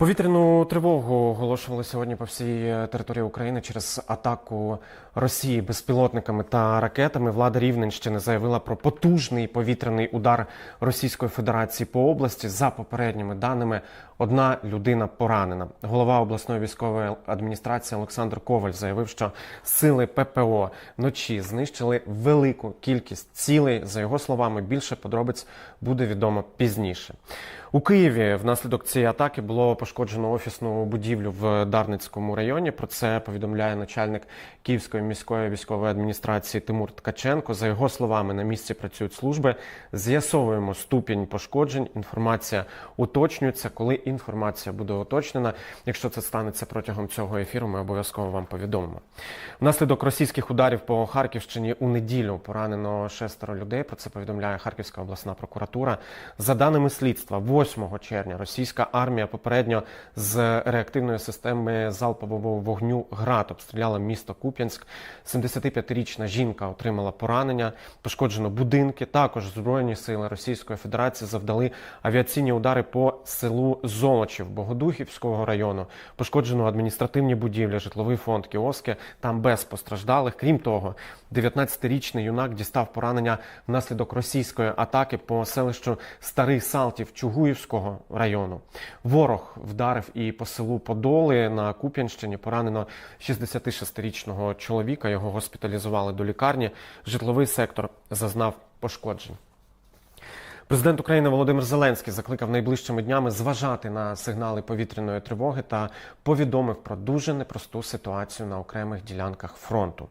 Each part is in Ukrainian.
Повітряну тривогу оголошували сьогодні по всій території України через атаку Росії безпілотниками та ракетами. Влада Рівненщини заявила про потужний повітряний удар Російської Федерації по області. За попередніми даними, одна людина поранена. Голова обласної військової адміністрації Олександр Коваль заявив, що сили ППО вночі знищили велику кількість цілей. За його словами, більше подробиць буде відомо пізніше. У Києві внаслідок цієї атаки було пошкоджено офісну будівлю в Дарницькому районі. Про це повідомляє начальник Київської міської військової адміністрації Тимур Ткаченко. За його словами, на місці працюють служби. З'ясовуємо ступінь пошкоджень. Інформація уточнюється. Коли інформація буде уточнена, якщо це станеться протягом цього ефіру, ми обов'язково вам повідомимо. Внаслідок російських ударів по Харківщині у неділю поранено шестеро людей. Про це повідомляє Харківська обласна прокуратура. За даними слідства, 8 червня російська армія попередньо з реактивної системи залпового вогню ГРАД обстріляла місто Куп'янськ. 75-річна жінка отримала поранення, пошкоджено будинки. Також збройні сили Російської Федерації завдали авіаційні удари по селу Золочів Богодухівського району. Пошкоджено адміністративні будівлі, житловий фонд, кіоски. Там без постраждалих. Крім того, 19-річний юнак дістав поранення внаслідок російської атаки по селищу Старий Салтів Чугуївського району. Ворог вдарив і по селу Подоли на Куп'янщині. Поранено 66-річного чоловіка. Його госпіталізували до лікарні. Житловий сектор зазнав пошкоджень. Президент України Володимир Зеленський закликав найближчими днями зважати на сигнали повітряної тривоги та повідомив про дуже непросту ситуацію на окремих ділянках фронту.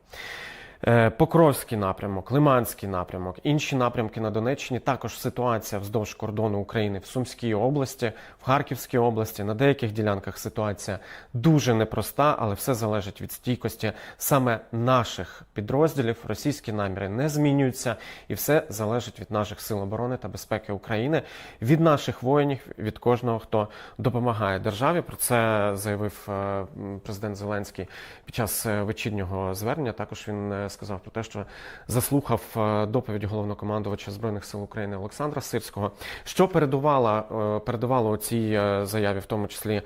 Е, Покровський напрямок, Лиманський напрямок, інші напрямки на Донеччині. Також ситуація вздовж кордону України в Сумській області, в Харківській області. На деяких ділянках ситуація дуже непроста, але все залежить від стійкості саме наших підрозділів. Російські наміри не змінюються, і все залежить від наших сил оборони та безпеки України, від наших воїнів, від кожного, хто допомагає державі. Про це заявив е, президент Зеленський під час е, вечірнього звернення. Також він сказав про те, що заслухав е, доповідь головнокомандувача збройних сил України Олександра Сирського, що передувало, е, передувало цій е, заяві, в тому числі.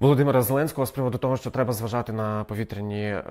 Володимира Зеленського з приводу того, що треба зважати на повітряні е,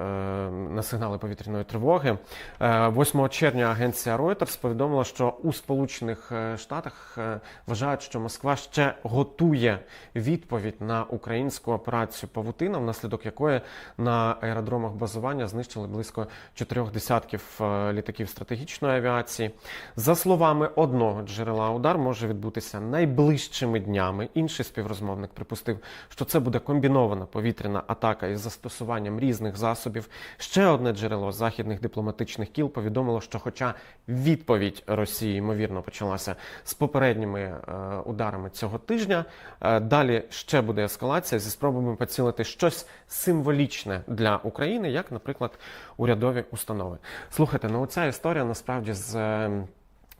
на сигнали повітряної тривоги. Е, 8 червня агенція Reuters повідомила, що у Сполучених е, Штатах е, вважають, що Москва ще готує відповідь на українську операцію Павутина, внаслідок якої на аеродромах базування знищили близько чотирьох десятків е, літаків стратегічної авіації. За словами одного джерела, удар може відбутися найближчими днями. Інший співрозмовник припустив, що це буде комбінована повітряна атака із застосуванням різних засобів. Ще одне джерело західних дипломатичних кіл повідомило, що, хоча відповідь Росії ймовірно почалася з попередніми е, ударами цього тижня, е, далі ще буде ескалація зі спробами поцілити щось символічне для України, як, наприклад, урядові установи. Слухайте, ну ця історія насправді з. е,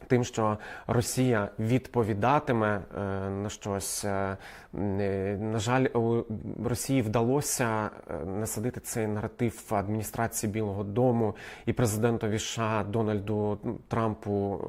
Тим, що Росія відповідатиме на щось, на жаль, Росії вдалося е, насадити цей наратив адміністрації Білого Дому і президентові США Дональду Трампу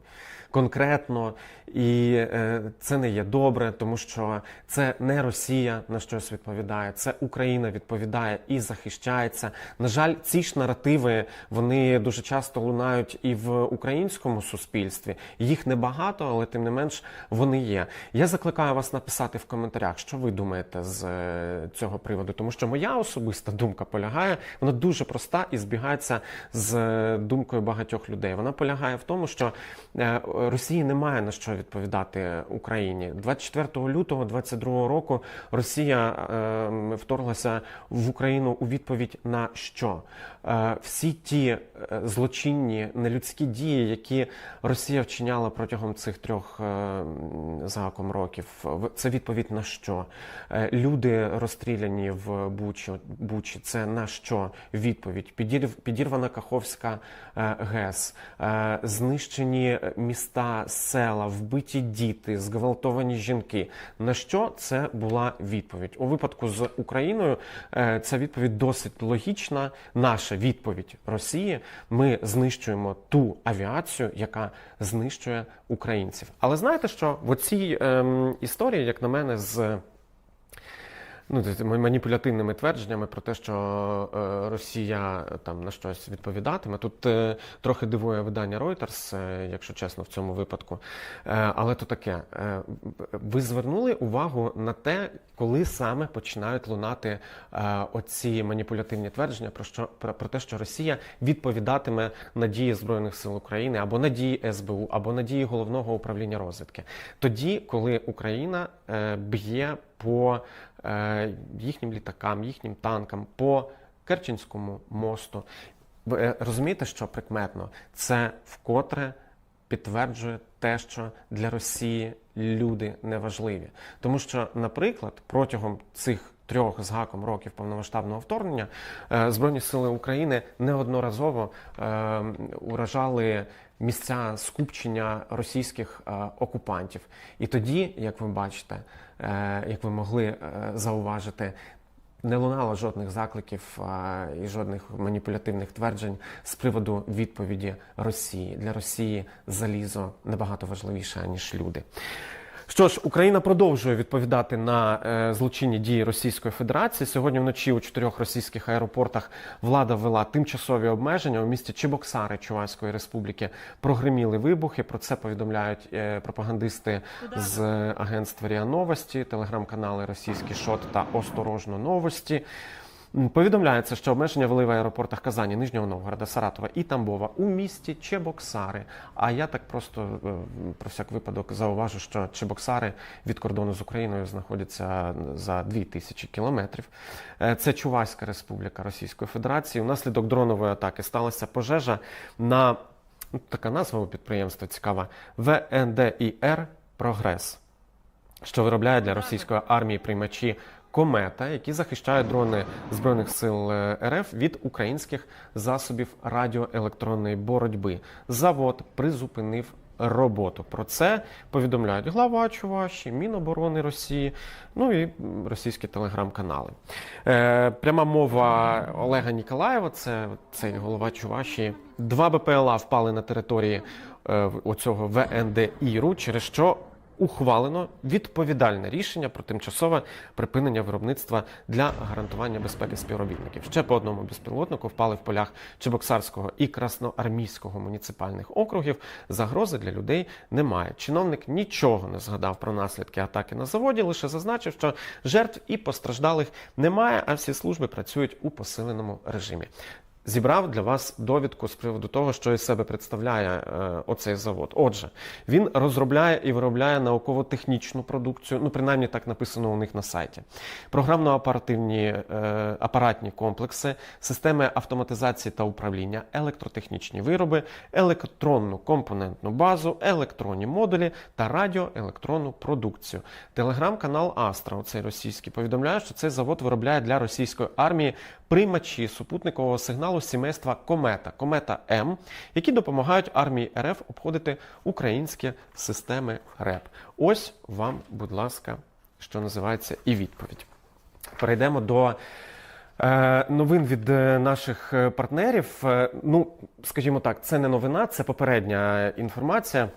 е, конкретно, і е, це не є добре, тому що це не Росія на щось відповідає, це Україна відповідає і захищається. На жаль, ці ж наративи вони дуже часто лунають і в українському суспільстві. Їх небагато, але тим не менш вони є. Я закликаю вас написати в коментарях, що ви думаєте з е, цього приводу, тому що моя особиста думка полягає, вона дуже проста і збігається з е, думкою багатьох людей. Вона полягає в тому, що е, Росії немає на що відповідати Україні. 24 лютого 22 року Росія е, вторглася в Україну у відповідь на що? Всі ті злочинні нелюдські дії, які Росія вчиняла протягом цих трьох е, м, років, це відповідь на що? Е, Люди розстріляні в Бучі, Бучі це на що відповідь? Підір, підірвана Каховська е, ГЕС, е, знищені міста, села, вбиті діти, зґвалтовані жінки. На що це була відповідь? У випадку з Україною ця відповідь досить логічна. Наша відповідь Росії: ми знищуємо ту авіацію, яка знищує українців. Але знаєте що? В оцій ем, історії, як на мене, з ну, тобто маніпулятивними твердженнями про те, що е, Росія там на щось відповідатиме. Тут е, трохи дивує видання Reuters, е, якщо чесно, в цьому випадку. Е, але то таке. Е, ви звернули увагу на те, коли саме починають лунати е, оці маніпулятивні твердження про що про, про те, що Росія відповідатиме на дії Збройних сил України або на дії СБУ, або на дії головного управління розвідки. Тоді, коли Україна е, б'є по е, їхнім літакам, їхнім танкам, по Керченському мосту. Ви е, розумієте, що прикметно? Це вкотре підтверджує те, що для Росії люди неважливі. Тому що, наприклад, протягом цих трьох з гаком років повномасштабного вторгнення е, Збройні сили України неодноразово е, уражали місця скупчення російських е, окупантів. І тоді, як ви бачите, е, як ви могли е, зауважити, не лунало жодних закликів і жодних маніпулятивних тверджень з приводу відповіді Росії. Для Росії залізо набагато важливіше ніж люди. Що ж, Україна продовжує відповідати на е, злочинні дії Російської Федерації. Сьогодні вночі у чотирьох російських аеропортах влада ввела тимчасові обмеження у місті Чебоксари Чувашської Республіки. Прогреміли вибухи. Про це повідомляють е, пропагандисти з е, агентства РІА Новості, телеграм-канали Російський Шот та Осторожно Новості. Повідомляється, що обмеження ввели в аеропортах Казані, Нижнього Новгорода, Саратова і Тамбова у місті Чебоксари. А я так просто е, про всяк випадок зауважу, що Чебоксари від кордону з Україною знаходяться за 2000 кілометрів. Е, Це Чувашська республіка Російської Федерації. Унаслідок дронової атаки сталася пожежа на ну, така назва у підприємства цікава ВНДІР Прогрес що виробляє для російської армії приймачі комета, які захищають дрони збройних сил е, РФ від українських засобів радіоелектронної боротьби. Завод призупинив. Роботу про це повідомляють глава Чуваші, Міноборони Росії, ну і російські телеграм-канали. Е, пряма мова Олега Ніколаєва, це цей голова Чуваші. Два БПЛА впали на території е, оцього ВНДІРу, через що ухвалено відповідальне рішення про тимчасове припинення виробництва для гарантування безпеки співробітників. Ще по одному безпілотнику впали в полях Чебоксарського і Красноармійського муніципальних округів. Загрози для людей немає. Чиновник нічого не згадав про наслідки атаки на заводі, лише зазначив, що жертв і постраждалих немає, а всі служби працюють у посиленому режимі. Зібрав для вас довідку з приводу того, що із себе представляє е, оцей завод. Отже, він розробляє і виробляє науково-технічну продукцію, ну принаймні так написано у них на сайті. Програмно-оперативні е, апаратні комплекси, системи автоматизації та управління, електротехнічні вироби, електронну компонентну базу, електронні модулі та радіоелектронну продукцію. Телеграм-канал Астра, оцей російський, повідомляє, що цей завод виробляє для російської армії приймачі супутникового сигналу сімейства Комета, Комета М, які допомагають армії РФ обходити українські системи РЕП. Ось вам, будь ласка, що називається, і відповідь. Перейдемо до е, новин від е, наших е, партнерів. Ну, скажімо так, це не новина, це попередня інформація.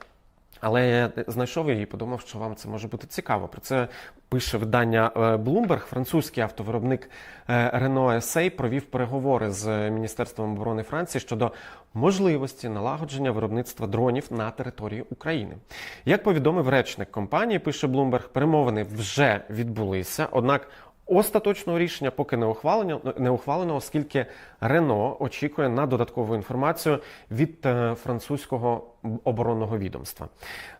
Але я знайшов її і подумав, що вам це може бути цікаво. Про це пише видання е, Bloomberg. Французький автовиробник е, Renault Essay провів переговори з Міністерством оборони Франції щодо можливості налагодження виробництва дронів на території України. Як повідомив речник компанії, пише Bloomberg, перемовини вже відбулися, однак. Остаточного рішення поки не ухвалено, не ухвалено, оскільки Рено очікує на додаткову інформацію від е, французького оборонного відомства.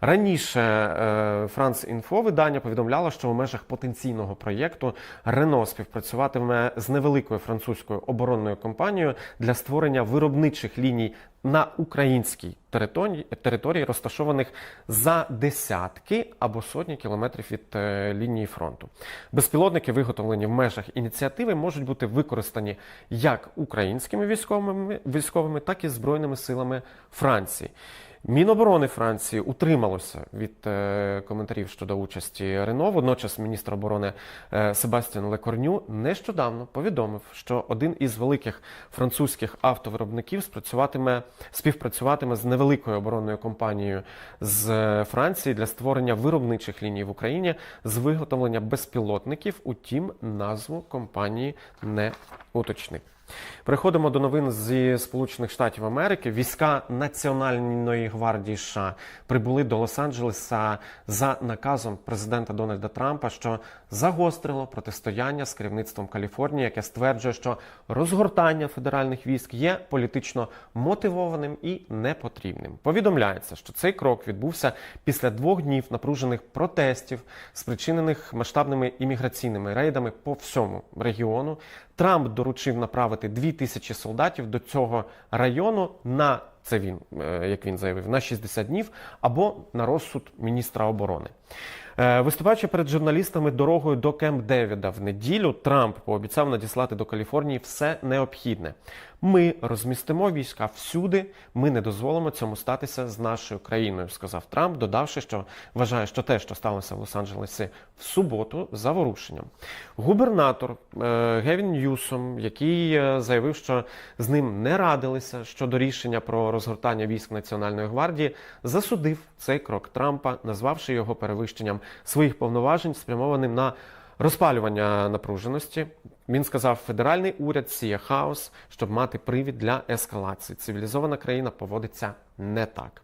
Раніше е, France видання повідомляло, що у межах потенційного проєкту Рено співпрацюватиме з невеликою французькою оборонною компанією для створення виробничих ліній на українській території, території розташованих за десятки або сотні кілометрів від е, лінії фронту. Безпілотники, виготовлені в межах ініціативи, можуть бути використані як українськими військовими, військовими, так і збройними силами Франції. Міноборони Франції утрималося від е, коментарів щодо участі Рено. Водночас міністр оборони е, Себастьян Лекорню нещодавно повідомив, що один із великих французьких автовиробників спрацюватиме співпрацюватиме з невеликою оборонною компанією з е, Франції для створення виробничих ліній в Україні з виготовлення безпілотників. Утім, назву компанії не уточнив. Переходимо до новин зі Сполучених Штатів Америки. Війська Національної гвардії США прибули до Лос-Анджелеса за наказом президента Дональда Трампа, що загострило протистояння з керівництвом Каліфорнії, яке стверджує, що розгортання федеральних військ є політично мотивованим і непотрібним. Повідомляється, що цей крок відбувся після двох днів напружених протестів, спричинених масштабними імміграційними рейдами по всьому регіону. Трамп доручив направити дві тисячі солдатів до цього району на це він, е, як він заявив, на 60 днів або на розсуд міністра оборони. Е, Виступаючи перед журналістами дорогою до Кемп Девіда в неділю, Трамп пообіцяв надіслати до Каліфорнії все необхідне. Ми розмістимо війська всюди. Ми не дозволимо цьому статися з нашою країною, сказав Трамп, додавши, що вважає, що те, що сталося в Лос-Анджелесі в суботу, заворушенням. Губернатор е, Гевін Ньюсом, який е, заявив, що з ним не радилися щодо рішення про розгортання військ Національної гвардії, засудив цей крок Трампа, назвавши його перевищенням своїх повноважень, спрямованим на розпалювання напруженості. Він сказав, федеральний уряд сіє хаос, щоб мати привід для ескалації. Цивілізована країна поводиться не так.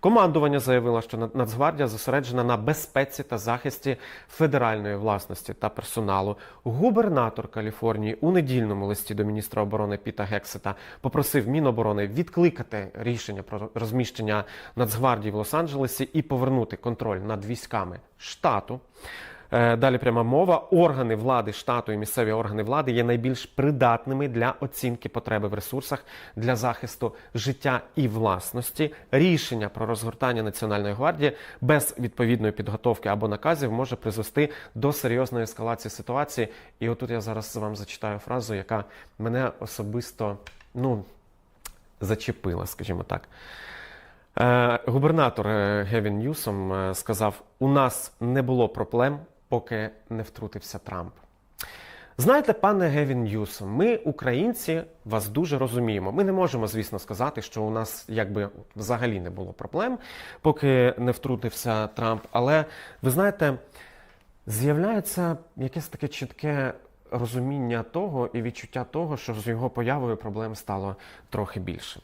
Командування заявило, що Нацгвардія зосереджена на безпеці та захисті федеральної власності та персоналу. Губернатор Каліфорнії у недільному листі до міністра оборони Піта Гексета попросив Міноборони відкликати рішення про розміщення Нацгвардії в Лос-Анджелесі і повернути контроль над військами штату. Е, Далі пряма мова. Органи влади штату і місцеві органи влади є найбільш придатними для оцінки потреби в ресурсах для захисту життя і власності. Рішення про розгортання національної гвардії без відповідної підготовки або наказів може призвести до серйозної ескалації ситуації. І отут я зараз вам зачитаю фразу, яка мене особисто ну зачепила, скажімо так. Е, Губернатор е, Гевін Ньюсом сказав: у нас не було проблем, поки не втрутився Трамп. Знаєте, пане Гевін Ньюсом, ми, українці, вас дуже розуміємо. Ми не можемо, звісно, сказати, що у нас якби взагалі не було проблем, поки не втрутився Трамп. Але ви знаєте, з'являється якесь таке чітке розуміння того і відчуття того, що з його появою проблем стало трохи більше.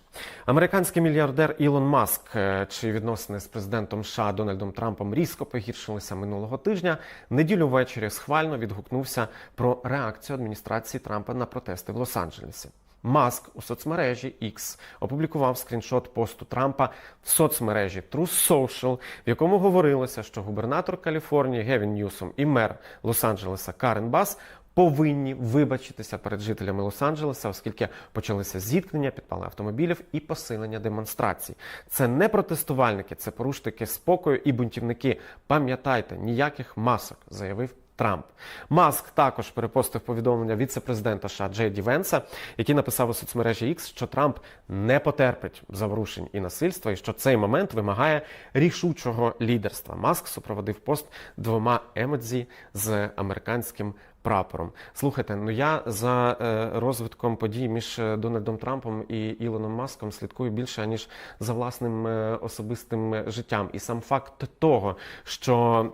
Американський мільярдер Ілон Маск, е, чиї відносини з президентом США Дональдом Трампом різко погіршилися минулого тижня, неділю ввечері схвально відгукнувся про реакцію адміністрації Трампа на протести в Лос-Анджелесі. Маск у соцмережі X опублікував скріншот посту Трампа в соцмережі Truth Social, в якому говорилося, що губернатор Каліфорнії Гевін Ньюсом і мер Лос-Анджелеса Карен Бас повинні вибачитися перед жителями Лос-Анджелеса, оскільки почалися зіткнення, підпали автомобілів і посилення демонстрацій. Це не протестувальники, це порушники спокою і бунтівники. Пам'ятайте, ніяких масок, заявив. Трамп Маск також перепостив повідомлення віце-президента США Джей Венса, який написав у соцмережі X, що Трамп не потерпить заворушень і насильства, і що цей момент вимагає рішучого лідерства. Маск супроводив пост двома емодзі з американським прапором. Слухайте, ну я за е, розвитком подій між е, Дональдом Трампом і Ілоном Маском слідкую більше ніж за власним е, особистим життям. І сам факт того, що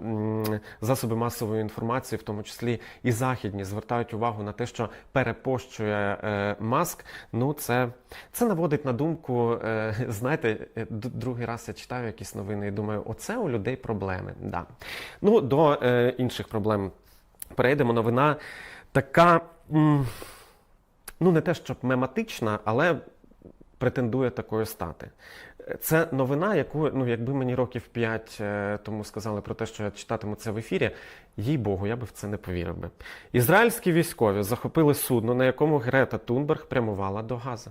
засоби масової інформації, в тому числі і західні, звертають увагу на те, що перепощує маск. Ну це, це наводить на думку. Знаєте, другий раз я читаю якісь новини і думаю, оце у людей проблеми. Да. Ну до інших проблем перейдемо. Новина така, ну не те, щоб мематична, але претендує такою стати. Це новина, яку, ну, якби мені років 5 е, тому сказали про те, що я читатиму це в ефірі, їй Богу, я би в це не повірив би. Ізраїльські військові захопили судно, на якому Грета Тунберг прямувала до Гази.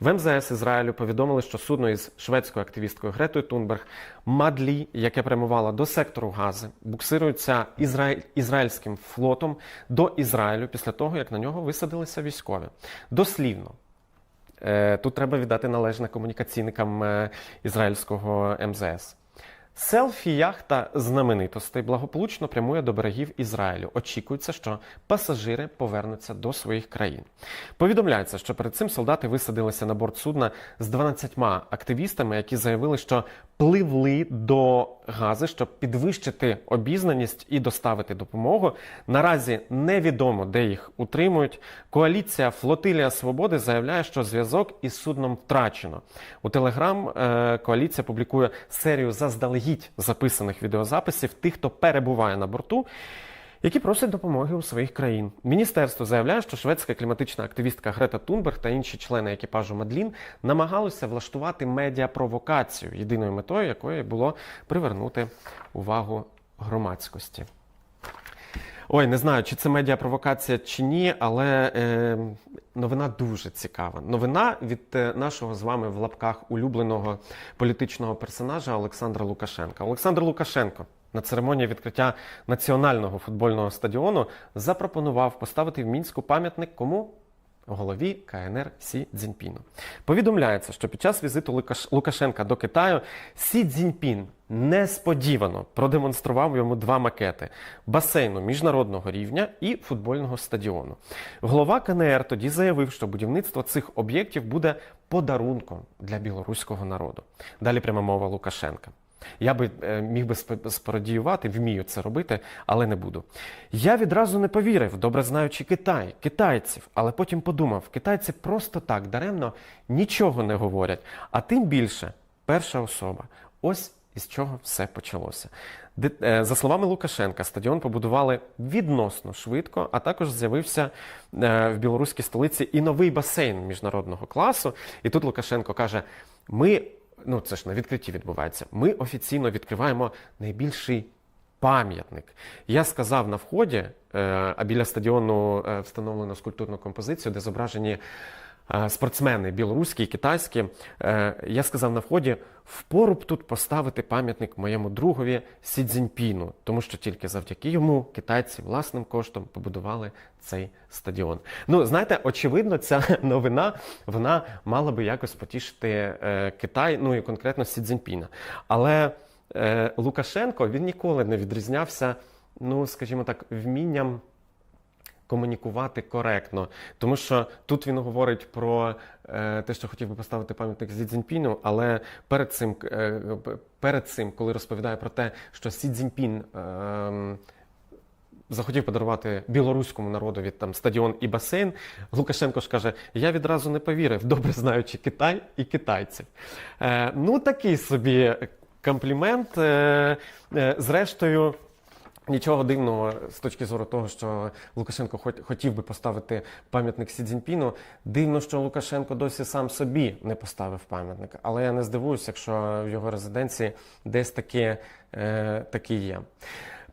В МЗС Ізраїлю повідомили, що судно із шведською активісткою Гретою Тунберг Мадлі, яке прямувало до сектору Гази, буксирується ізраїль... ізраїльським флотом до Ізраїлю після того, як на нього висадилися військові. Дослівно. Е, Тут треба віддати належне комунікаційникам е, ізраїльського МЗС. Селфі-яхта знаменитостей благополучно прямує до берегів Ізраїлю. Очікується, що пасажири повернуться до своїх країн. Повідомляється, що перед цим солдати висадилися на борт судна з 12 активістами, які заявили, що пливли до Гази, щоб підвищити обізнаність і доставити допомогу. Наразі невідомо, де їх утримують. Коаліція Флотилія Свободи заявляє, що зв'язок із судном втрачено. У Телеграм е, коаліція публікує серію заздалегідь записаних відеозаписів тих, хто перебуває на борту. Які просять допомоги у своїх країн. Міністерство заявляє, що шведська кліматична активістка Грета Тунберг та інші члени екіпажу Мадлін намагалися влаштувати медіапровокацію, єдиною метою якої було привернути увагу громадськості. Ой, не знаю, чи це медіапровокація чи ні, але е, новина дуже цікава. Новина від е, нашого з вами в лапках улюбленого політичного персонажа Олександра Лукашенка. Олександр Лукашенко на церемонії відкриття національного футбольного стадіону запропонував поставити в мінську пам'ятник кому? Голові КНР Сі Цзіньпіну. Повідомляється, що під час візиту Лукашенка до Китаю Сі Цзіньпін несподівано продемонстрував йому два макети басейну міжнародного рівня і футбольного стадіону. Голова КНР тоді заявив, що будівництво цих об'єктів буде подарунком для білоруського народу. Далі пряма мова Лукашенка. Я би е, міг би спародіювати, вмію це робити, але не буду. Я відразу не повірив, добре знаючи Китай, китайців, але потім подумав, китайці просто так даремно нічого не говорять. А тим більше, перша особа. Ось із чого все почалося. Е, За словами Лукашенка, стадіон побудували відносно швидко, а також з'явився е, в білоруській столиці і новий басейн міжнародного класу. І тут Лукашенко каже: ми, ну це ж на відкритті відбувається, ми офіційно відкриваємо найбільший пам'ятник. Я сказав на вході, е, а біля стадіону е, встановлено скульптурну композицію, де зображені спортсмени білоруські китайські. Е, Я сказав на вході, впору б тут поставити пам'ятник моєму другові Сі Цзіньпіну, тому що тільки завдяки йому китайці власним коштом побудували цей стадіон. Ну, знаєте, очевидно, ця новина вона мала би якось потішити е, Китай, ну і конкретно Сі Цзіньпіна. Але е, Лукашенко він ніколи не відрізнявся, ну скажімо так, вмінням комунікувати коректно. Тому що тут він говорить про е, те, що хотів би поставити пам'ятник Сі Цзіньпіну, але перед цим, е, перед цим, коли розповідає про те, що Сі Цзіньпін. Е, захотів подарувати білоруському народові там стадіон і басейн. Лукашенко ж каже: я відразу не повірив, добре знаючи Китай і китайців. Е, ну, такий собі комплімент. Е, е, зрештою. Нічого дивного з точки зору того, що Лукашенко хотів би поставити пам'ятник Сі Цзіньпіну. Дивно, що Лукашенко досі сам собі не поставив пам'ятник. Але я не здивуюся, якщо в його резиденції десь таке, е, таке є.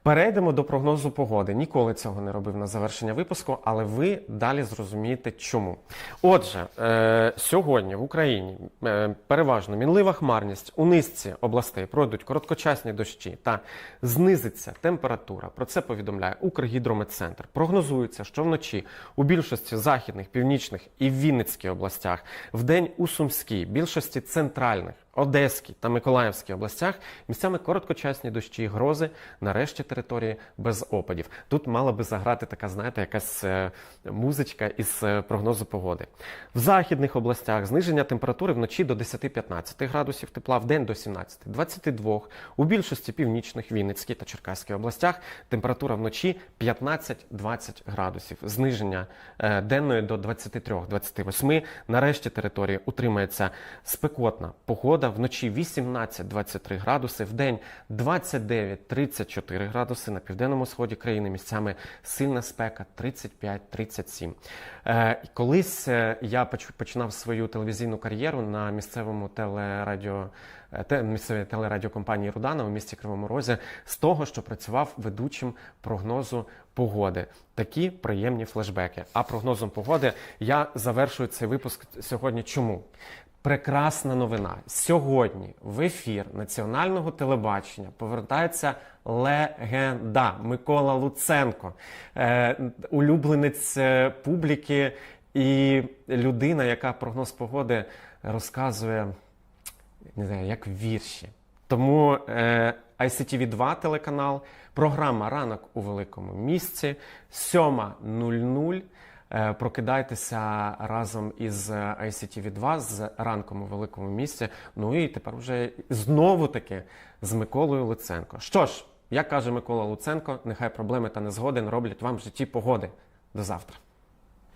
Перейдемо до прогнозу погоди. Ніколи цього не робив на завершення випуску, але ви далі зрозумієте, чому. Отже, е, сьогодні в Україні е, переважно мінлива хмарність у низці областей пройдуть короткочасні дощі та знизиться температура. Про це повідомляє Укргідрометцентр. Прогнозується, що вночі у більшості західних, північних і Вінницькій областях, вдень у Сумській, більшості центральних. Одеській та Миколаївській областях місцями короткочасні дощі і грози, нарешті території без опадів. Тут мала би заграти така, знаєте, якась е, музичка із е, прогнозу погоди. В західних областях зниження температури вночі до 10-15 градусів тепла, в день до 17-22. У більшості північних Вінницькій та Черкаській областях температура вночі 15-20 градусів. Зниження е, денної до 23-28. Нарешті території утримається спекотна погода. Вночі 18-23 градуси, в день 29-34 градуси. На південному сході країни місцями сильна спека 35-37. Е, колись е, я починав свою телевізійну кар'єру на місцевому телерадіо е, місцевій телерадіокомпанії Рудана у місті Кривому Розі з того, що працював ведучим прогнозу погоди. Такі приємні флешбеки. А прогнозом погоди я завершую цей випуск сьогодні. Чому? Прекрасна новина. Сьогодні в ефір національного телебачення повертається легенда Микола Луценко, е, улюбленець е, публіки І людина, яка прогноз погоди розказує, не знаю, як вірші. Тому е, ICTV 2 телеканал, програма Ранок у великому місці, 7.00. Е, Прокидайтеся разом із ICTV 2 з ранком у великому місці. Ну і тепер вже знову таки з Миколою Луценко. Що ж, як каже Микола Луценко, нехай проблеми та незгоди не роблять вам в житті погоди. До завтра.